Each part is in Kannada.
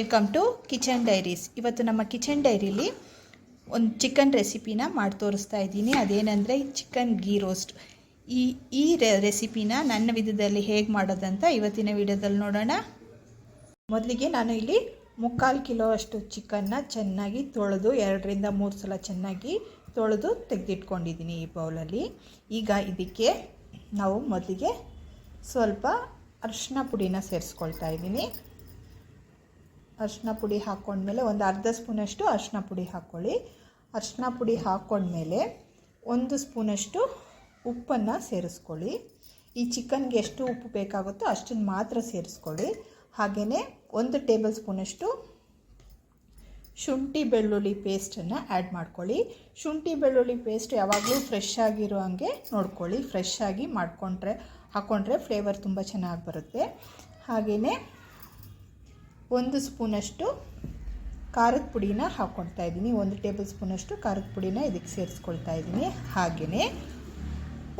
ವೆಲ್ಕಮ್ ಟು ಕಿಚನ್ ಡೈರೀಸ್ ಇವತ್ತು ನಮ್ಮ ಕಿಚನ್ ಡೈರಿಲಿ ಒಂದು ಚಿಕನ್ ರೆಸಿಪಿನ ಮಾಡಿ ತೋರಿಸ್ತಾ ಇದ್ದೀನಿ. ಅದೇನೆಂದರೆ ಚಿಕನ್ ಗೀ ರೋಸ್ಟ್ ಈ ಈ ರೆಸಿಪಿನ ನನ್ನ ವಿಧದಲ್ಲಿ ಹೇಗೆ ಮಾಡೋದಂತ ಇವತ್ತಿನ ವಿಡಿಯೋದಲ್ಲಿ ನೋಡೋಣ. ಮೊದಲಿಗೆ ನಾನು ಇಲ್ಲಿ ಮುಕ್ಕಾಲು ಕಿಲೋ ಅಷ್ಟು ಚಿಕನ್ನ ಚೆನ್ನಾಗಿ ತೊಳೆದು ಎರಡರಿಂದ ಮೂರು ಸಲ ಚೆನ್ನಾಗಿ ತೊಳೆದು ತೆಗೆದಿಟ್ಕೊಂಡಿದ್ದೀನಿ ಈ ಬೌಲಲ್ಲಿ ಈಗ ಇದಕ್ಕೆ ನಾವು ಮೊದಲಿಗೆ ಸ್ವಲ್ಪ ಅರಿಶಿನ ಪುಡಿನ ಸೇರಿಸ್ಕೊಳ್ತಾ ಇದ್ದೀನಿ. ಅರಿಶಿನ ಪುಡಿ ಹಾಕ್ಕೊಂಡ್ಮೇಲೆ ಒಂದು ಅರ್ಧ ಸ್ಪೂನಷ್ಟು ಅರಿಶಿನ ಪುಡಿ ಹಾಕ್ಕೊಳ್ಳಿ ಅರಿಶಿನ ಪುಡಿ ಹಾಕ್ಕೊಂಡ್ಮೇಲೆ ಒಂದು ಸ್ಪೂನಷ್ಟು ಉಪ್ಪನ್ನು ಸೇರಿಸ್ಕೊಳ್ಳಿ. ಈ ಚಿಕನ್ಗೆ ಎಷ್ಟು ಉಪ್ಪು ಬೇಕಾಗುತ್ತೋ ಅಷ್ಟನ್ನು ಮಾತ್ರ ಸೇರಿಸ್ಕೊಳ್ಳಿ. ಹಾಗೆಯೇ ಒಂದು ಟೇಬಲ್ ಸ್ಪೂನಷ್ಟು ಶುಂಠಿ ಬೆಳ್ಳುಳ್ಳಿ ಪೇಸ್ಟನ್ನು ಆ್ಯಡ್ ಮಾಡ್ಕೊಳ್ಳಿ. ಶುಂಠಿ ಬೆಳ್ಳುಳ್ಳಿ ಪೇಸ್ಟ್ ಯಾವಾಗಲೂ ಫ್ರೆಶ್ ಆಗಿರೋ ಹಾಗೆ ನೋಡ್ಕೊಳ್ಳಿ. ಫ್ರೆಶ್ ಆಗಿ ಮಾಡಿಕೊಂಡ್ರೆ ಹಾಕ್ಕೊಂಡ್ರೆ ಫ್ಲೇವರ್ ತುಂಬ ಚೆನ್ನಾಗಿ ಬರುತ್ತೆ. ಹಾಗೆಯೇ ಒಂದು ಸ್ಪೂನಷ್ಟು ಖಾರದ ಪುಡಿನ ಹಾಕ್ಕೊಳ್ತಾ ಇದ್ದೀನಿ. ಒಂದು ಟೇಬಲ್ ಸ್ಪೂನಷ್ಟು ಖಾರದ ಪುಡಿನ ಇದಕ್ಕೆ ಸೇರಿಸ್ಕೊಳ್ತಾ ಇದ್ದೀನಿ. ಹಾಗೆಯೇ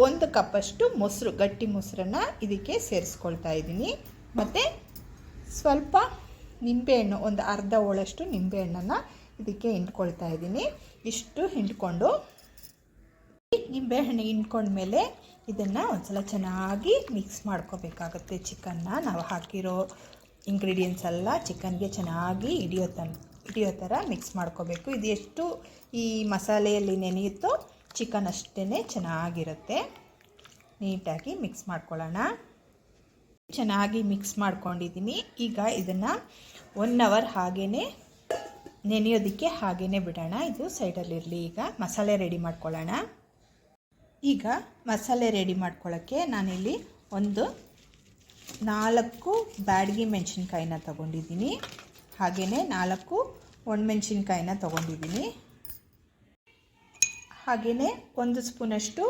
ಒಂದು ಕಪ್ಪಷ್ಟು ಮೊಸರು, ಗಟ್ಟಿ ಮೊಸರನ್ನು ಇದಕ್ಕೆ ಸೇರಿಸ್ಕೊಳ್ತಾ ಇದ್ದೀನಿ. ಮತ್ತು ಸ್ವಲ್ಪ ನಿಂಬೆಹಣ್ಣು, ಒಂದು ಅರ್ಧ ಹೋಳಷ್ಟು ನಿಂಬೆಹಣ್ಣನ್ನು ಇದಕ್ಕೆ ಹಿಂಡ್ಕೊಳ್ತಾ ಇದ್ದೀನಿ. ಇಷ್ಟು ಹಿಂಡ್ಕೊಂಡು ನಿಂಬೆಹಣ್ಣು ಹಿಂಡ್ಕೊಂಡ್ಮೇಲೆ ಇದನ್ನು ಒಂದ್ಸಲ ಚೆನ್ನಾಗಿ ಮಿಕ್ಸ್ ಮಾಡ್ಕೋಬೇಕಾಗುತ್ತೆ ಚಿಕನ್ನ. ನಾವು ಹಾಕಿರೋ ಇಂಗ್ರೀಡಿಯೆಂಟ್ಸ್ ಎಲ್ಲ ಚಿಕನ್ಗೆ ಚೆನ್ನಾಗಿ ಹಿಡಿಯೋ ತನ್, ಹಿಡಿಯೋ ಥರ ಮಿಕ್ಸ್ ಮಾಡ್ಕೋಬೇಕು. ಇದು ಎಷ್ಟು ಈ ಮಸಾಲೆಯಲ್ಲಿ ನೆನೆಯುತ್ತೋ ಚಿಕನ್ ಅಷ್ಟೇ ಚೆನ್ನಾಗಿರುತ್ತೆ. ನೀಟಾಗಿ ಮಿಕ್ಸ್ ಮಾಡ್ಕೊಳ್ಳೋಣ. ಚೆನ್ನಾಗಿ ಮಿಕ್ಸ್ ಮಾಡ್ಕೊಂಡಿದ್ದೀನಿ. ಈಗ ಇದನ್ನು ಒನ್ ಅವರ್ ಹಾಗೇ ನೆನೆಯೋದಕ್ಕೆ ಹಾಗೇ ಬಿಡೋಣ. ಇದು ಸೈಡಲ್ಲಿರಲಿ ಈಗ ಮಸಾಲೆ ರೆಡಿ ಮಾಡ್ಕೊಳ್ಳೋಣ. ಈಗ ಮಸಾಲೆ ರೆಡಿ ಮಾಡ್ಕೊಳ್ಳೋಕ್ಕೆ ನಾನಿಲ್ಲಿ ಒಂದು ನಾಲ್ಕು ಬ್ಯಾಡಗಿ ಮೆಣಸಿನ್ಕಾಯಿನ ತಗೊಂಡಿದ್ದೀನಿ. ಹಾಗೆಯೇ ನಾಲ್ಕು ಒಣಮೆಣಸಿನ್ಕಾಯಿನ ತಗೊಂಡಿದ್ದೀನಿ. ಹಾಗೆಯೇ ಒಂದು ಸ್ಪೂನಷ್ಟು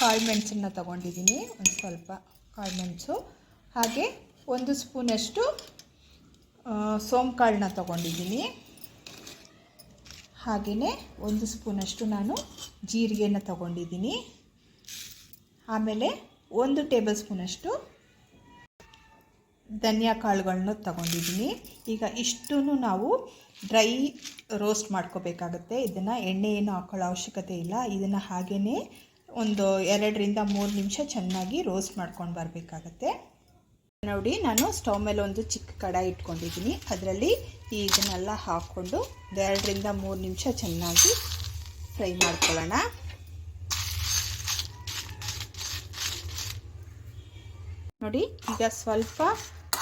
ಕಾಳು ಮೆಣಸನ್ನು ತಗೊಂಡಿದ್ದೀನಿ. ಒಂದು ಸ್ವಲ್ಪ ಕಾಳು ಮೆಣಸು. ಹಾಗೆ ಒಂದು ಸ್ಪೂನಷ್ಟು ಸೋಂಕಾಳನ್ನ ತಗೊಂಡಿದ್ದೀನಿ. ಹಾಗೆಯೇ ಒಂದು ಸ್ಪೂನಷ್ಟು ನಾನು ಜೀರಿಗೆನ ತಗೊಂಡಿದ್ದೀನಿ. ಆಮೇಲೆ ಒಂದು ಟೇಬಲ್ ಸ್ಪೂನಷ್ಟು ಧನಿಯಾ ಕಾಳುಗಳನ್ನ ತಗೊಂಡಿದ್ದೀನಿ. ಈಗ ಇಷ್ಟೂ ನಾವು ಡ್ರೈ ರೋಸ್ಟ್ ಮಾಡ್ಕೋಬೇಕಾಗತ್ತೆ. ಇದನ್ನು ಎಣ್ಣೆ ಏನು ಹಾಕೊಳ್ಳೋ ಅವಶ್ಯಕತೆ ಇಲ್ಲ. ಇದನ್ನು ಹಾಗೇ ಒಂದು ಎರಡರಿಂದ ಮೂರು ನಿಮಿಷ ಚೆನ್ನಾಗಿ ರೋಸ್ಟ್ ಮಾಡ್ಕೊಂಡು ಬರಬೇಕಾಗತ್ತೆ. ನೋಡಿ, ನಾನು ಸ್ಟವ್ ಮೇಲೆ ಒಂದು ಚಿಕ್ಕ ಕಡಾಯಿ ಇಟ್ಕೊಂಡಿದ್ದೀನಿ. ಅದರಲ್ಲಿ ಇದನ್ನೆಲ್ಲ ಹಾಕ್ಕೊಂಡು ಎರಡರಿಂದ ಮೂರು ನಿಮಿಷ ಚೆನ್ನಾಗಿ ಫ್ರೈ ಮಾಡ್ಕೊಳ್ಳೋಣ. ನೋಡಿ, ಈಗ ಸ್ವಲ್ಪ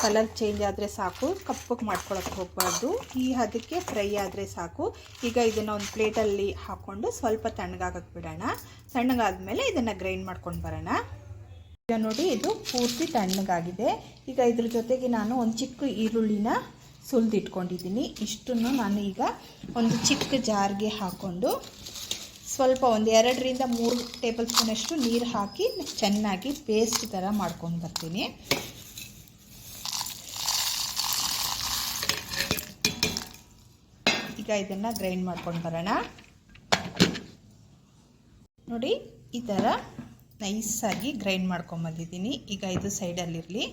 ಕಲರ್ ಚೇಂಜ್ ಆದರೆ ಸಾಕು, ಕಪ್ಪಗೆ ಮಾಡ್ಕೊಳಕ್ಕೆ ಹೋಗಬಾರ್ದು. ಈ ಅದಕ್ಕೆ ಫ್ರೈ ಆದರೆ ಸಾಕು. ಈಗ ಇದನ್ನು ಒಂದು ಪ್ಲೇಟಲ್ಲಿ ಹಾಕ್ಕೊಂಡು ಸ್ವಲ್ಪ ತಣ್ಣಗಾಗಕ್ಕೆ ಬಿಡೋಣ. ತಣ್ಣಗಾದ್ಮೇಲೆ ಇದನ್ನು ಗ್ರೈಂಡ್ ಮಾಡ್ಕೊಂಡು ಬರೋಣ. ಈಗ ನೋಡಿ, ಇದು ಪೂರ್ತಿ ತಣ್ಣಗಾಗಿದೆ. ಈಗ ಇದ್ರ ಜೊತೆಗೆ ನಾನು ಒಂದು ಚಿಕ್ಕ ಈರುಳ್ಳಿನ ಸುಲಿದಿಟ್ಕೊಂಡಿದ್ದೀನಿ. ಇಷ್ಟನ್ನು ನಾನು ಈಗ ಒಂದು ಚಿಕ್ಕ ಜಾರ್ಗೆ ಹಾಕ್ಕೊಂಡು ಸ್ವಲ್ಪ ಒಂದು ಎರಡರಿಂದ ಮೂರು ಟೇಬಲ್ ಸ್ಪೂನಷ್ಟು ನೀರು ಹಾಕಿ ಚೆನ್ನಾಗಿ ಪೇಸ್ಟ್ ಥರ ಮಾಡ್ಕೊಂಡು ಬರ್ತೀನಿ. ಇದನ್ನು ಗ್ರೈಂಡ್ ಮಾಡ್ಕೊಂಡು ಬರೋಣ. ನೋಡಿ, ಈ ಥರ ನೈಸಾಗಿ ಗ್ರೈಂಡ್ ಮಾಡ್ಕೊಂಬಂದಿದ್ದೀನಿ ಈಗ ಇದು ಸೈಡಲ್ಲಿರಲಿ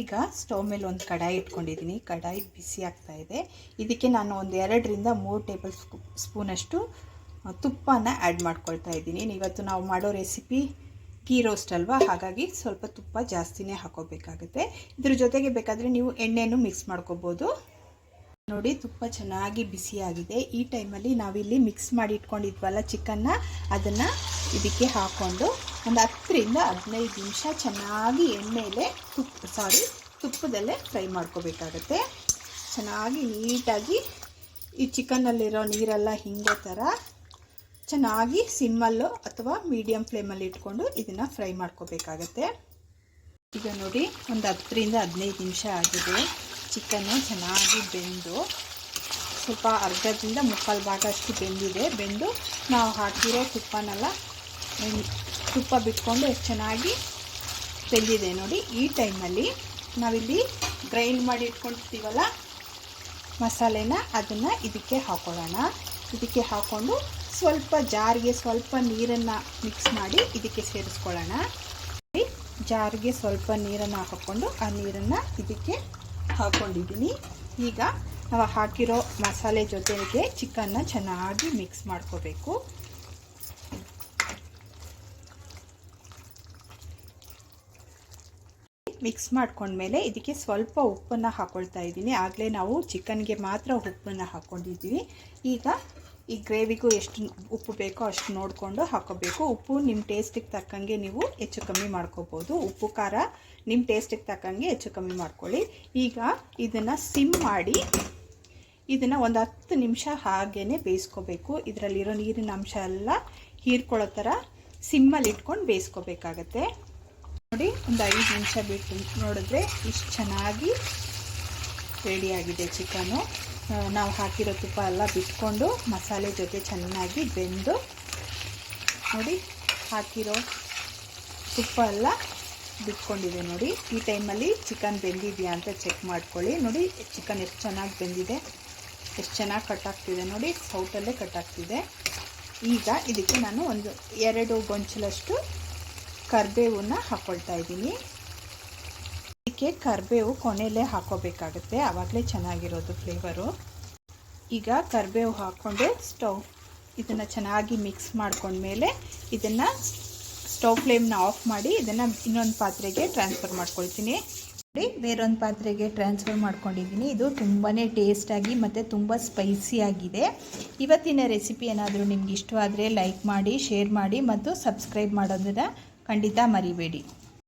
ಈಗ ಸ್ಟವ್ ಮೇಲೆ ಒಂದು ಕಡಾಯಿ ಇಟ್ಕೊಂಡಿದ್ದೀನಿ. ಕಡಾಯಿ ಬಿಸಿ ಆಗ್ತಾ ಇದೆ. ಇದಕ್ಕೆ ನಾನು ಒಂದು ಎರಡರಿಂದ ಮೂರು ಟೇಬಲ್ ಸ್ಪೂ, ಸ್ಪೂನಷ್ಟು ತುಪ್ಪನ ಆ್ಯಡ್ ಮಾಡ್ಕೊಳ್ತಾ ಇದ್ದೀನಿ. ಇವತ್ತು ನಾವು ಮಾಡೋ ರೆಸಿಪಿ ಗೀ ರೋಸ್ಟ್ ಅಲ್ವಾ? ಹಾಗಾಗಿ ಸ್ವಲ್ಪ ತುಪ್ಪ ಜಾಸ್ತಿನೇ ಹಾಕೋಬೇಕಾಗುತ್ತೆ. ಇದ್ರ ಜೊತೆಗೆ ಬೇಕಾದರೆ ನೀವು ಎಣ್ಣೆನೂ ಮಿಕ್ಸ್ ಮಾಡ್ಕೋಬೋದು. ನೋಡಿ ತುಪ್ಪ ಚೆನ್ನಾಗಿ ಬಿಸಿಯಾಗಿದೆ ಈ ಟೈಮಲ್ಲಿ ನಾವಿಲ್ಲಿ ಮಿಕ್ಸ್ ಮಾಡಿ ಇಟ್ಕೊಂಡಿದ್ವಲ್ಲ ಚಿಕನ್ನ ಅದನ್ನು ಇದಕ್ಕೆ ಹಾಕ್ಕೊಂಡು ಒಂದು ಹತ್ತರಿಂದ ಹದಿನೈದು ನಿಮಿಷ ಚೆನ್ನಾಗಿ ಎಣ್ಣೆಯಲ್ಲೇ ತುಪ್ಪ ಸಾರಿ ತುಪ್ಪದಲ್ಲೇ ಫ್ರೈ ಮಾಡ್ಕೋಬೇಕಾಗತ್ತೆ. ಚೆನ್ನಾಗಿ ನೀಟಾಗಿ ಈ ಚಿಕನ್ನಲ್ಲಿರೋ ನೀರೆಲ್ಲ ಹಿಂಗೆ ಥರ ಚೆನ್ನಾಗಿ ಸಿಮ್ಮಲ್ಲು ಅಥವಾ ಮೀಡಿಯಮ್ ಫ್ಲೇಮಲ್ಲಿ ಇಟ್ಕೊಂಡು ಇದನ್ನು ಫ್ರೈ ಮಾಡ್ಕೋಬೇಕಾಗತ್ತೆ. ಈಗ ನೋಡಿ, ಒಂದು ಹತ್ತರಿಂದ ಹದಿನೈದು ನಿಮಿಷ ಆಗಿದೆ. ಚಿಕನ್ನು ಚೆನ್ನಾಗಿ ಬೆಂದು ಸ್ವಲ್ಪ ಅರ್ಧದಿಂದ ಮುಕ್ಕಾಲು ಭಾಗ ಅಷ್ಟು ಬೆಂದಿದೆ. ಬೆಂದು ನಾವು ಹಾಕಿರೋ ತುಪ್ಪನೆಲ್ಲ ತುಪ್ಪ ಬಿಟ್ಕೊಂಡು ಎಷ್ಟು ಚೆನ್ನಾಗಿ ಬೆಂದಿದೆ ನೋಡಿ. ಈ ಟೈಮಲ್ಲಿ ನಾವಿಲ್ಲಿ ಗ್ರೈಂಡ್ ಮಾಡಿ ಇಟ್ಕೊಂಡಿರ್ತೀವಲ್ಲ, ಮಸಾಲೆನ ಅದನ್ನು ಇದಕ್ಕೆ ಹಾಕೊಳ್ಳೋಣ. ಇದಕ್ಕೆ ಹಾಕ್ಕೊಂಡು ಸ್ವಲ್ಪ ಜಾರಿಗೆ ಸ್ವಲ್ಪ ನೀರನ್ನು ಮಿಕ್ಸ್ ಮಾಡಿ ಇದಕ್ಕೆ ಸೇರಿಸ್ಕೊಳ್ಳೋಣ. ಜಾರಿಗೆ ಸ್ವಲ್ಪ ನೀರನ್ನು ಹಾಕ್ಕೊಂಡು ಆ ನೀರನ್ನು ಇದಕ್ಕೆ ಹಾಕ್ಕೊಂಡಿದ್ದೀನಿ ಈಗ ನಾವು ಹಾಕಿರೋ ಮಸಾಲೆ ಜೊತೆಗೆ ಚಿಕನ್ನ ಚೆನ್ನಾಗಿ ಮಿಕ್ಸ್ ಮಾಡ್ಕೋಬೇಕು. ಮಿಕ್ಸ್ ಮಾಡ್ಕೊಂಡ್ಮೇಲೆ ಇದಕ್ಕೆ ಸ್ವಲ್ಪ ಉಪ್ಪನ್ನು ಹಾಕ್ಕೊಳ್ತಾ ಇದ್ದೀನಿ. ಆಗಲೇ ನಾವು ಚಿಕನ್ಗೆ ಮಾತ್ರ ಉಪ್ಪನ್ನು ಹಾಕ್ಕೊಂಡಿದ್ದೀವಿ ಈಗ ಈ ಗ್ರೇವಿಗೂ ಎಷ್ಟು ಉಪ್ಪು ಬೇಕೋ ಅಷ್ಟು ನೋಡಿಕೊಂಡು ಹಾಕೋಬೇಕು. ಉಪ್ಪು ನಿಮ್ಮ ಟೇಸ್ಟಿಗೆ ತಕ್ಕಂಗೆ ನೀವು ಹೆಚ್ಚು ಕಮ್ಮಿ ಮಾಡ್ಕೋಬೋದು. ಉಪ್ಪು, ಖಾರ ನಿಮ್ಮ ಟೇಸ್ಟಿಗೆ ತಕ್ಕಂಗೆ ಹೆಚ್ಚು ಕಮ್ಮಿ ಮಾಡ್ಕೊಳ್ಳಿ. ಈಗ ಇದನ್ನು ಸಿಮ್ ಮಾಡಿ ಇದನ್ನು ಒಂದು ಹತ್ತು ನಿಮಿಷ ಹಾಗೇ ಬೇಯಿಸ್ಕೋಬೇಕು. ಇದರಲ್ಲಿರೋ ನೀರಿನ ಅಂಶ ಎಲ್ಲ ಹೀರ್ಕೊಳ್ಳೋ ಥರ ಸಿಮ್ಮಲ್ಲಿ ಇಟ್ಕೊಂಡು ಬೇಯಿಸ್ಕೋಬೇಕಾಗತ್ತೆ. ನೋಡಿ, ಒಂದು ಐದು ನಿಮಿಷ ಬಿಟ್ಟು ನೋಡಿದ್ರೆ ಇಷ್ಟು ಚೆನ್ನಾಗಿ ರೆಡಿಯಾಗಿದೆ ಚಿಕನು. ನಾವು ಹಾಕಿರೋ ತುಪ್ಪ ಎಲ್ಲ ಬಿಟ್ಕೊಂಡು ಮಸಾಲೆ ಜೊತೆ ಚೆನ್ನಾಗಿ ಬೆಂದು ನೋಡಿ, ಹಾಕಿರೋ ತುಪ್ಪ ಎಲ್ಲ ಬಿಟ್ಕೊಂಡಿದೆ ನೋಡಿ. ಈ ಟೈಮಲ್ಲಿ ಚಿಕನ್ ಬೆಂದಿದೆಯಾ ಅಂತ ಚೆಕ್ ಮಾಡ್ಕೊಳ್ಳಿ. ನೋಡಿ, ಚಿಕನ್ ಎಷ್ಟು ಚೆನ್ನಾಗಿ ಬೆಂದಿದೆ, ಎಷ್ಟು ಚೆನ್ನಾಗಿ ಕಟ್ ಆಗ್ತಿದೆ ನೋಡಿ ಸೌಟಲ್ಲೇ ಕಟ್ ಆಗ್ತಿದೆ. ಈಗ ಇದಕ್ಕೆ ನಾನು ಒಂದು ಎರಡು ಗೊಂಚಲಷ್ಟು ಕರಿಬೇವನ್ನ ಹಾಕ್ಕೊಳ್ತಾ ಇದ್ದೀನಿ. ಇದಕ್ಕೆ ಕರಿಬೇವು ಕೊನೆಯಲ್ಲೇ ಹಾಕೋಬೇಕಾಗುತ್ತೆ. ಆವಾಗಲೇ ಚೆನ್ನಾಗಿರೋದು ಫ್ಲೇವರು ಈಗ ಕರಿಬೇವು ಹಾಕ್ಕೊಂಡು ಸ್ಟವ್ ಇದನ್ನು ಚೆನ್ನಾಗಿ ಮಿಕ್ಸ್ ಮಾಡ್ಕೊಂಡ್ಮೇಲೆ ಇದನ್ನು ಸ್ಟವ್ ಫ್ಲೇಮ್ನ ಆಫ್ ಮಾಡಿ ಇದನ್ನು ಇನ್ನೊಂದು ಪಾತ್ರೆಗೆ ಟ್ರಾನ್ಸ್ಫರ್ ಮಾಡ್ಕೊಳ್ತೀನಿ. ನೋಡಿ, ಬೇರೊಂದು ಪಾತ್ರೆಗೆ ಟ್ರಾನ್ಸ್ಫರ್ ಮಾಡ್ಕೊಂಡಿದ್ದೀನಿ. ಇದು ತುಂಬಾ ಟೇಸ್ಟಾಗಿ ಮತ್ತು ತುಂಬ ಸ್ಪೈಸಿಯಾಗಿದೆ ಇವತ್ತಿನ ರೆಸಿಪಿ ಏನಾದರೂ ನಿಮ್ಗೆ ಇಷ್ಟವಾದರೆ ಲೈಕ್ ಮಾಡಿ ಶೇರ್ ಮಾಡಿ ಮತ್ತು ಸಬ್ಸ್ಕ್ರೈಬ್ ಮಾಡೋದನ್ನು ಖಂಡಿತ ಮರಿಬೇಡಿ.